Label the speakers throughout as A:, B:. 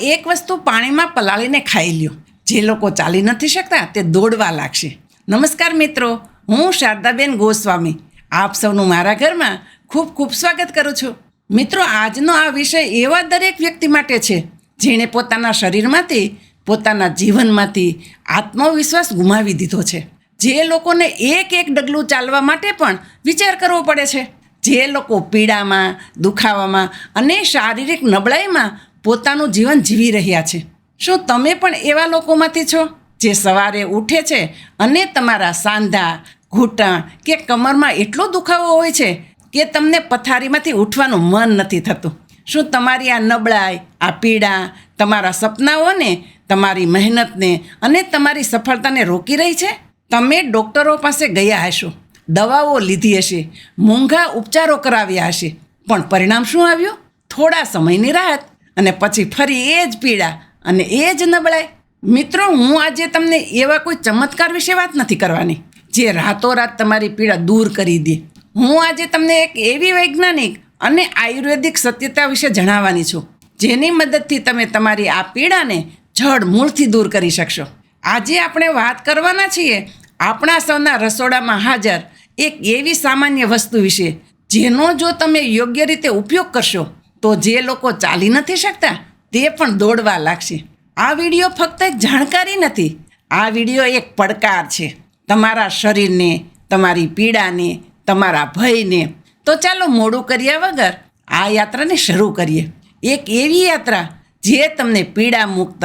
A: એક વસ્તુ પાણીમાં પલાળીને ખાઈ લ્યો. જે લોકો ચાલી નથી શકતા તે દોડવા લાગશે. નમસ્કાર મિત્રો, હું શારદાબેન ગોસ્વામી. આપ સૌનું મારા ઘરમાં ખૂબ ખૂબ સ્વાગત કરું છું. મિત્રો, આજનો આ વિષય એવા દરેક વ્યક્તિ માટે છે, જેણે પોતાના શરીરમાંથી, પોતાના જીવનમાંથી આત્મવિશ્વાસ ગુમાવી દીધો છે. જે લોકોને એક એક ડગલું ચાલવા માટે પણ વિચાર કરવો પડે છે. જે લોકો પીડામાં, દુખાવામાં અને શારીરિક નબળાઈમાં પોતાનું જીવન જીવી રહ્યા છે. શું તમે પણ એવા લોકોમાંથી છો જે સવારે ઉઠે છે અને તમારા સાંધા, ઘૂંટણ કે કમરમાં એટલો દુખાવો હોય છે કે તમને પથારીમાંથી ઉઠવાનું મન નથી થતું? શું તમારી આ નબળાઈ, આ પીડા, તમારા સપનાઓને, તમારી મહેનતને અને તમારી સફળતાને રોકી રહી છે? તમે ડૉક્ટરો પાસે ગયા હશો, દવાઓ લીધી હશે, મોંઘા ઉપચારો કરાવ્યા હશે, પણ પરિણામ શું આવ્યું? થોડા સમયની રાહત. અને પછી ફરી એ જ પીડા અને એ જ નબળાઈ. મિત્રો, હું આજે તમને એવા કોઈ ચમત્કાર વિશે વાત નથી કરવાની જે રાતોરાત તમારી પીડા દૂર કરી દે. હું આજે તમને એક એવી વૈજ્ઞાનિક અને આયુર્વેદિક સત્યતા વિશે જણાવવાની છું, જેની મદદથી તમે તમારી આ પીડાને જડ મૂળથી દૂર કરી શકશો. આજે આપણે વાત કરવાના છીએ આપણા સૌના રસોડામાં હાજર એક એવી સામાન્ય વસ્તુ વિશે, જેનો જો તમે યોગ્ય રીતે ઉપયોગ કરશો તો જે લોકો ચાલી નથી શકતા, તે પણ દોડવા લાગશે. આ વીડિયો ફક્ત એક જાણકારી નથી, આ વીડિયો એક પડકાર છે. તમારા શરીરને, તમારી પીડાને, તમારા ભયને. તો ચાલો મોડું કર્યા વગર, આ યાત્રાને શરૂ કરીએ. એક એવી યાત્રા જે તમને પીડા મુક્ત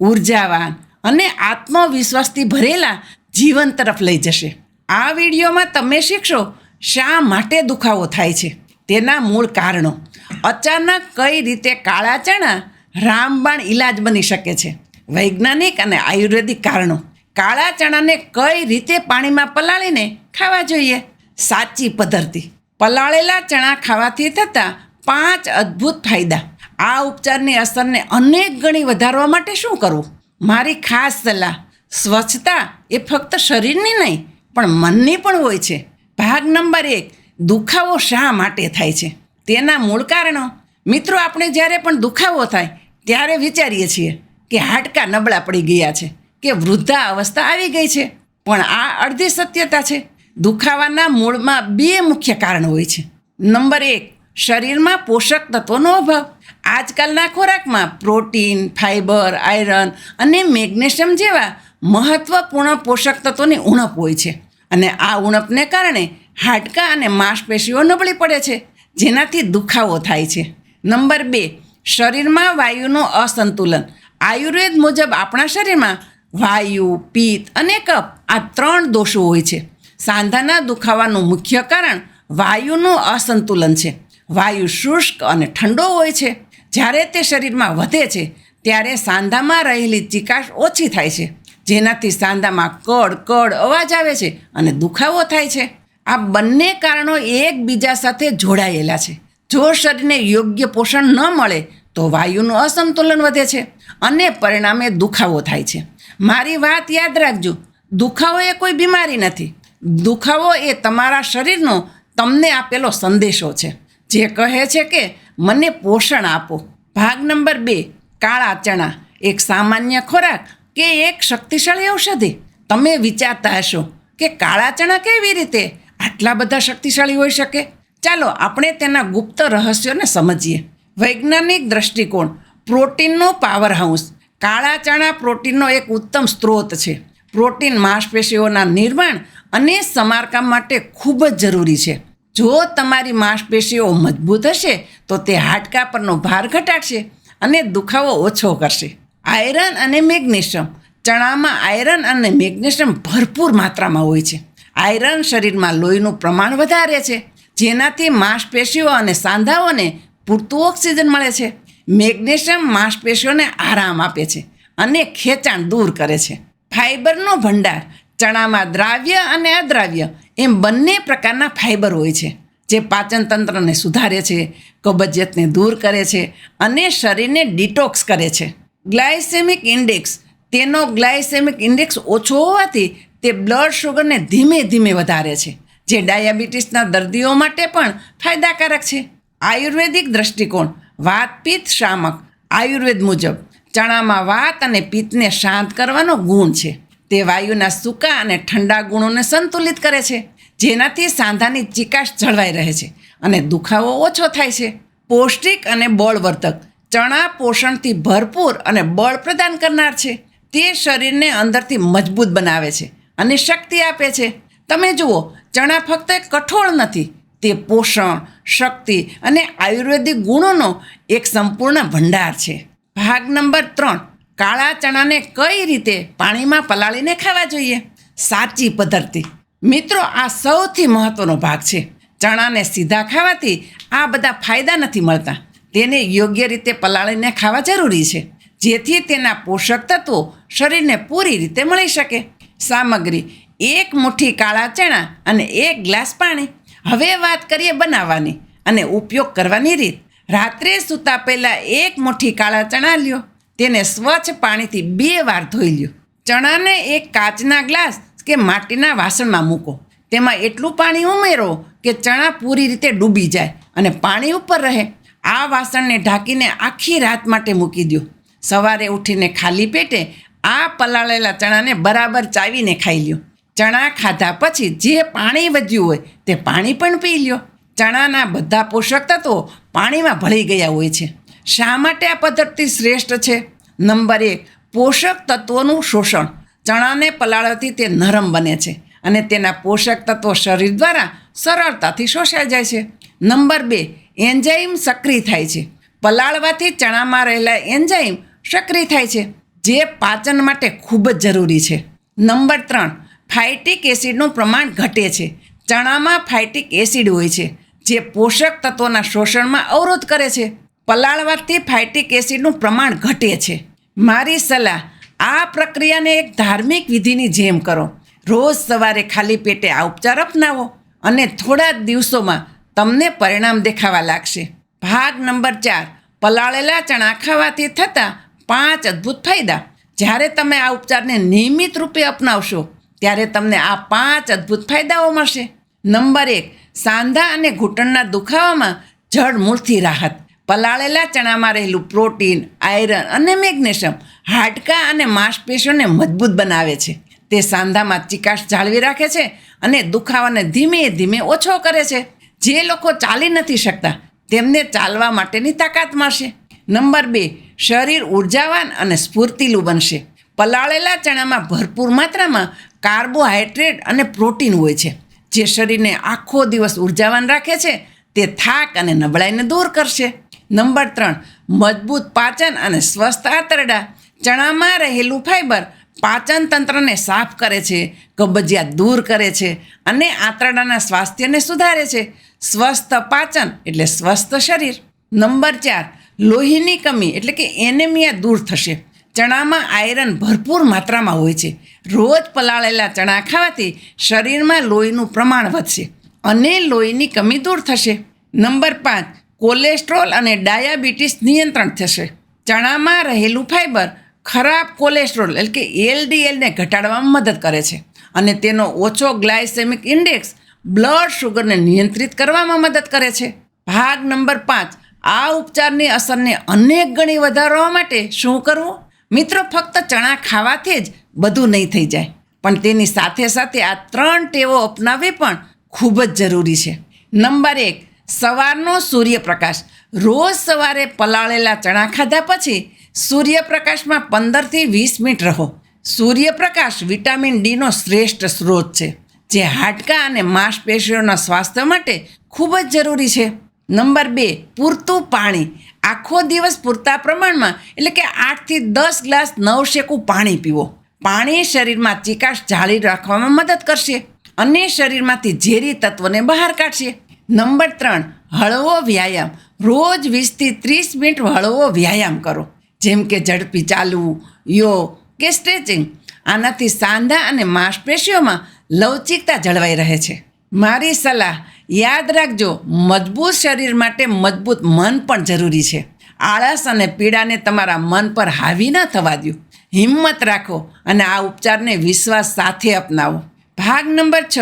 A: ઉર્જાવાન અને આત્મવિશ્વાસથી ભરેલા જીવન તરફ લઈ જશે. આ વિડીયોમાં તમે શીખશો, શા માટે દુખાવો થાય છે? તેના મૂળ કારણો. અચાનક કઈ રીતે કાળા ચણા રામબાણ ઈલાજ બની શકે છે? વૈજ્ઞાનિક અને આયુર્વેદિક કારણો. કાળા ચણાને કઈ રીતે પાણીમાં પલાળીને ખાવા જોઈએ? સાચી પદ્ધતિ. પલાળેલા ચણા ખાવાથી થતા પાંચ અદ્ભુત ફાયદા. આ ઉપચારની અસરને અનેક ગણી વધારવા માટે શું કરવું? મારી ખાસ સલાહ, સ્વચ્છતા એ ફક્ત શરીરની નહીં, પણ મનની પણ હોય છે. ભાગ નંબર એક, દુખાવો શા માટે થાય છે? તેના મૂળ કારણો? મિત્રો, આપણે જ્યારે પણ દુખાવો થાય, ત્યારે વિચારીએ છીએ કે હાડકાં નબળા પડી ગયા છે, કે વૃદ્ધા અવસ્થા આવી ગઈ છે. પણ આ અડધી સત્યતા છે. દુખાવાના મૂળમાં બે મુખ્ય કારણ હોય છે. નંબર એક, શરીરમાં પોષક તત્વોનો અભાવ. આજકાલના ખોરાકમાં પ્રોટીન ફાઇબર આયરન અને મેગ્નેશિયમ જેવા મહત્વપૂર્ણ પોષક તત્વોની ઉણપ હોય છે. અને આ ઉણપને કારણે હાડકાં અને માંસપેશીઓ નબળી પડે છે. જેનાથી દુખાવો થાય છે. નંબર બે, શરીરમાં વાયુનું અસંતુલન. આયુર્વેદ મુજબ આપણા શરીરમાં વાયુ, પિત્ત અને કફ આ ત્રણ દોષો હોય છે. સાંધાના દુખાવાનું મુખ્ય કારણ વાયુનું અસંતુલન છે. વાયુ શુષ્ક અને ઠંડો હોય છે. જ્યારે તે શરીરમાં વધે છે, ત્યારે સાંધામાં રહેલી ચિકાશ ઓછી થાય છે. જેનાથી સાંધામાં કડ કડ અવાજ આવે છે અને દુખાવો થાય છે. આ બંને કારણો એકબીજા સાથે જોડાયેલા છે. જો શરીરને યોગ્ય પોષણ ન મળે, તો વાયુનું અસંતુલન વધે છે અને પરિણામે દુખાવો થાય છે. મારી વાત યાદ રાખજો, દુખાવો એ કોઈ બીમારી નથી. દુખાવો એ તમારા શરીરનો તમને આપેલો સંદેશો છે. જે કહે છે કે, મને પોષણ આપો. ભાગ નંબર બે, કાળા ચણા, એક સામાન્ય ખોરાક કે એક શક્તિશાળી ઔષધિ? તમે વિચારતા હશો કે કાળા ચણા કેવી રીતે? આટલા બધા શક્તિશાળી હોઈ શકે? ચાલો આપણે તેના ગુપ્ત રહસ્યોને સમજીએ. વૈજ્ઞાનિક દ્રષ્ટિકોણ, પ્રોટીનનો પાવર હાઉસ કાળા ચણા પ્રોટીનનો એક ઉત્તમ સ્ત્રોત છે. પ્રોટીન માંસપેશીઓના નિર્માણ અને સમારકામ માટે ખૂબ જ જરૂરી છે. જો તમારી માંસપેશીઓ મજબૂત હશે, તો તે હાડકા પરનો ભાર ઘટાડશે અને દુખાવો ઓછો કરશે. આયરન અને મેગ્નેશિયમ ચણામાં આયરન અને મેગ્નેશિયમ ભરપૂર માત્રામાં હોય છે. આયરન શરીરમાં લોહીનું પ્રમાણ વધારે છે, જેનાથી માંસપેશીઓ અને સાંધાઓને પૂરતું ઓક્સિજન મળે છે. મેગ્નેશિયમ માંસપેશીઓને આરામ આપે છે અને ખેંચાણ દૂર કરે છે. ફાઇબરનો ભંડાર, ચણામાં દ્રાવ્ય અને અદ્રાવ્ય, એમ બંને પ્રકારના ફાઇબર હોય છે, જે પાચન તંત્રને સુધારે છે, કબજિયાતને દૂર કરે છે અને શરીરને ડિટોક્સ કરે છે. ગ્લાયસેમિક ઇન્ડેક્સ, તેનો ગ્લાયસેમિક ઇન્ડેક્સ ઓછો હોવાથી તે બ્લડ શુગરને ધીમે ધીમે વધારે છે, જે ડાયાબિટીસના દર્દીઓ માટે પણ ફાયદાકારક છે. આયુર્વેદિક દ્રષ્ટિકોણ વાતપિત્ત શામક, આયુર્વેદ મુજબ, ચણામાં વાત અને પિત્તને શાંત કરવાનો ગુણ છે. તે વાયુના સૂકા અને ઠંડા ગુણોને સંતુલિત કરે છે, જેનાથી સાંધાની ચિકાશ જળવાઈ રહે છે અને દુખાવો ઓછો થાય છે. પૌષ્ટિક અને બળવર્ધક, ચણા પોષણથી ભરપૂર અને બળ પ્રદાન કરનાર છે. તે શરીરને અંદરથી મજબૂત બનાવે છે. અને શક્તિ આપે છે. તમે જુઓ, ચણા ફક્ત કઠોળ નથી, તે પોષણ, શક્તિ અને આયુર્વેદિક ગુણોનો એક સંપૂર્ણ ભંડાર છે. ભાગ નંબર ત્રણ, કાળા ચણાને કઈ રીતે પાણીમાં પલાળીને ખાવા જોઈએ? સાચી પદ્ધતિ. મિત્રો, આ સૌથી મહત્વનો ભાગ છે. ચણાને સીધા ખાવાથી આ બધા ફાયદા નથી મળતા. તેને યોગ્ય રીતે પલાળીને ખાવા જરૂરી છે. જેથી તેના પોષક તત્વો શરીરને પૂરી રીતે મળી શકે. સામગ્રી, એક મુઠ્ઠી કાળા ચણા અને એક ગ્લાસ પાણી. હવે વાત કરીએ બનાવવાની અને ઉપયોગ કરવાની રીત. રાત્રે સૂતા પહેલાં એક મુઠ્ઠી કાળા ચણા લ્યો. તેને સ્વચ્છ પાણીથી બે વાર ધોઈ લ્યો. ચણાને એક કાચના ગ્લાસ કે માટીના વાસણમાં મૂકો. તેમાં એટલું પાણી ઉમેરો કે ચણા પૂરી રીતે ડૂબી જાય અને પાણી ઉપર રહે. આ વાસણને ઢાંકીને આખી રાત માટે મૂકી દો સવારે ઉઠીને ખાલી પેટે આ પલાળેલા ચણાને બરાબર ચાવીને ખાઈ લ્યો. ચણા ખાધા પછી જે પાણી વધ્યું હોય તે પાણી પણ પી લ્યો. ચણાના બધા પોષક તત્વો પાણીમાં ભળી ગયા હોય છે. શા માટે આ પદ્ધતિ શ્રેષ્ઠ છે? નંબર એક, પોષક તત્વોનું શોષણ. ચણાને પલાળવાથી તે નરમ બને છે અને તેના પોષક તત્વો શરીર દ્વારા સરળતાથી શોષાઈ જાય છે. નંબર બે, એન્ઝાઇમ સક્રિય થાય છે. પલાળવાથી ચણામાં રહેલા એન્ઝાઇમ સક્રિય થાય છે. જે પાચન માટે ખૂબ જ જરૂરી છે. નંબર ત્રણ, ફાઇટિક એસિડનું પ્રમાણ ઘટે છે. ચણામાં ફાઇટિક એસિડ હોય છે, જે પોષક તત્વોના શોષણમાં અવરોધ કરે છે. પલાળવાથી ફાઇટિક એસિડનું પ્રમાણ ઘટે છે. મારી સલાહ, આ પ્રક્રિયાને એક ધાર્મિક વિધિની જેમ કરો. રોજ સવારે ખાલી પેટે આ ઉપચાર અપનાવો અને થોડા દિવસોમાં તમને પરિણામ દેખાવા લાગશે. ભાગ નંબર ચાર, પલાળેલા ચણા ખાવાથી થતા પાંચ અદ્ભુત ફાયદા. જ્યારે તમે આ ઉપચારને નિયમિત રૂપે અપનાવશો, ત્યારે તમને આ પાંચ અદ્ભુત ફાયદાઓ મળશે. નંબર એક, સાંધા અને ઘૂંટણના દુખાવામાં જળમૂળથી રાહત. પલાળેલા ચણામાં રહેલું પ્રોટીન, આયરન અને મેગ્નેશિયમ હાડકાં અને માંસપેશીઓને મજબૂત બનાવે છે. તે સાંધામાં ચિકાશ જાળવી રાખે છે અને દુખાવાને ધીમે ધીમે ઓછો કરે છે. જે લોકો ચાલી નથી શકતા, તેમને ચાલવા માટેની તાકાત મળશે. નંબર બે શરીર ઉર્જાવાન અને સ્ફૂર્તિલું બનશે. પલાળેલા ચણામાં ભરપૂર માત્રામાં કાર્બોહાઈડ્રેટ અને પ્રોટીન હોય છે. જે શરીરને આખો દિવસ ઉર્જાવાન રાખે છે, તે થાક અને નબળાઈને દૂર કરશે. નંબર ત્રણ, મજબૂત પાચન અને સ્વસ્થ આંતરડા. ચણામાં રહેલું ફાઈબર પાચન તંત્રને સાફ કરે છે કબજિયાત દૂર કરે છે અને આંતરડાના સ્વાસ્થ્યને સુધારે છે. સ્વસ્થ પાચન એટલે સ્વસ્થ શરીર. નંબર ચાર લોહીની કમી એટલે કે એનેમિયા દૂર થશે. ચણામાં આયરન ભરપૂર માત્રામાં હોય છે. રોજ પલાળેલા ચણા ખાવાથી શરીરમાં લોહીનું પ્રમાણ વધશે અને લોહીની કમી દૂર થશે. નંબર પાંચ, કોલેસ્ટ્રોલ અને ડાયાબિટીસ નિયંત્રણ થશે. ચણામાં રહેલું ફાઈબર ખરાબ કોલેસ્ટ્રોલ એટલે કે એલડીએલને ઘટાડવામાં મદદ કરે છે અને તેનો ઓછો ગ્લાયસેમિક ઇન્ડેક્સ બ્લડ શુગરને નિયંત્રિત કરવામાં મદદ કરે છે. ભાગ નંબર પાંચ આ ઉપચારની અસરને અનેક ગણી વધારવા માટે શું કરવું? મિત્રો, ફક્ત ચણા ખાવાથી જ બધું નહીં થઈ જાય. પણ તેની સાથે સાથે આ ત્રણ ટેવો અપનાવવી પણ ખૂબ જ જરૂરી છે. નંબર એક, સવારનો સૂર્યપ્રકાશ. રોજ સવારે પલાળેલા ચણા ખાધા પછી સૂર્યપ્રકાશમાં પંદરથી વીસ મિનિટ રહો. સૂર્યપ્રકાશ વિટામિન ડીનો શ્રેષ્ઠ સ્ત્રોત છે, જે હાડકાં અને માંસપેશીઓના સ્વાસ્થ્ય માટે ખૂબ જ જરૂરી છે. નંબર બે, પૂરતું પાણી. આખો દિવસ પૂરતા પ્રમાણમાં, એટલે કે આઠથી દસ ગ્લાસ નવશેકું પાણી પીવો. પાણી શરીરમાં ચિકાશ જાળી રાખવામાં મદદ કરશે અને શરીરમાંથી ઝેરી તત્વોને બહાર કાઢશે. નંબર ત્રણ, હળવો વ્યાયામ. રોજ વીસથી ત્રીસ મિનિટ હળવો વ્યાયામ કરો. જેમ કે ઝડપી ચાલવું, યોગ કે સ્ટ્રેચિંગ. આનાથી સાંધા અને માંસપેશીઓમાં લવચિકતા જળવાઈ રહે છે. મારી સલાહ, યાદ રાખજો, મજબૂત શરીર માટે મજબૂત મન પણ જરૂરી છે. આળસ અને પીડાને તમારા મન પર હાવી ન થવા દો હિંમત રાખો અને આ ઉપચારને વિશ્વાસ સાથે અપનાવો. ભાગ નંબર છ,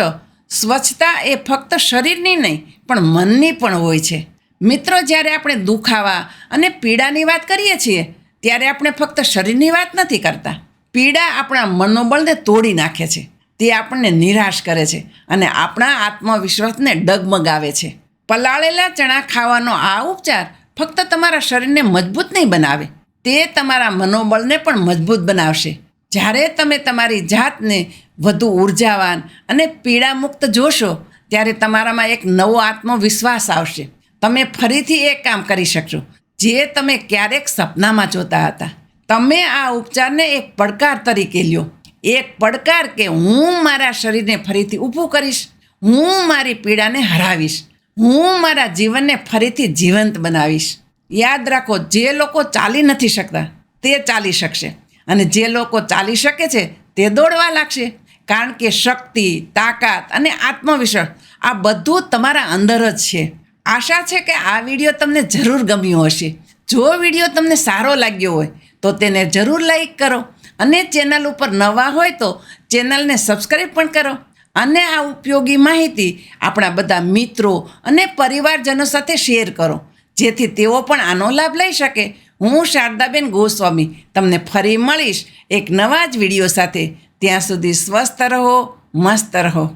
A: સ્વચ્છતા એ ફક્ત શરીરની નહીં, પણ મનની પણ હોય છે. મિત્રો, જ્યારે આપણે દુખાવા અને પીડાની વાત કરીએ છીએ, ત્યારે આપણે ફક્ત શરીરની વાત નથી કરતા. પીડા આપણા મનોબળને તોડી નાખે છે. તે આપણને નિરાશ કરે છે અને આપણા આત્મવિશ્વાસને ડગમગાવે છે. પલાળેલા ચણા ખાવાનો આ ઉપચાર ફક્ત તમારા શરીરને મજબૂત નહીં બનાવે, તે તમારા મનોબળને પણ મજબૂત બનાવશે. જ્યારે તમે તમારી જાતને વધુ ઉર્જાવાન અને પીડામુક્ત જોશો, ત્યારે તમારામાં એક નવો આત્મવિશ્વાસ આવશે. તમે ફરીથી એ કામ કરી શકશો, જે તમે ક્યારેક સપનામાં જોતા હતા. તમે આ ઉપચારને એક પડકાર તરીકે લ્યો. એક પડકાર કે હું મારા શરીરને ફરીથી ઊભું કરીશ, હું મારી પીડાને હરાવીશ, હું મારા જીવનને ફરીથી જીવંત બનાવીશ. યાદ રાખો, જે લોકો ચાલી નથી શકતા, તે ચાલી શકશે. અને જે લોકો ચાલી શકે છે, તે દોડવા લાગશે. કારણ કે શક્તિ, તાકાત અને આત્મવિશ્વાસ આ બધું તમારા અંદર જ છે. આશા છે કે આ વીડિયો તમને જરૂર ગમ્યો હશે. જો વીડિયો તમને સારો લાગ્યો હોય તો તેને જરૂર લાઈક કરો. અને ચેનલ ઉપર નવા હોય તો ચેનલને સબસ્ક્રાઈબ પણ કરો. અને આ ઉપયોગી માહિતી આપણા બધા મિત્રો અને પરિવારજનો સાથે શેર કરો. જેથી તેઓ પણ આનો લાભ લઈ શકે. હું શારદાબેન ગોસ્વામી તમને ફરી મળીશ એક નવા જ વીડિયો સાથે. ત્યાં સુધી સ્વસ્થ રહો, મસ્ત રહો.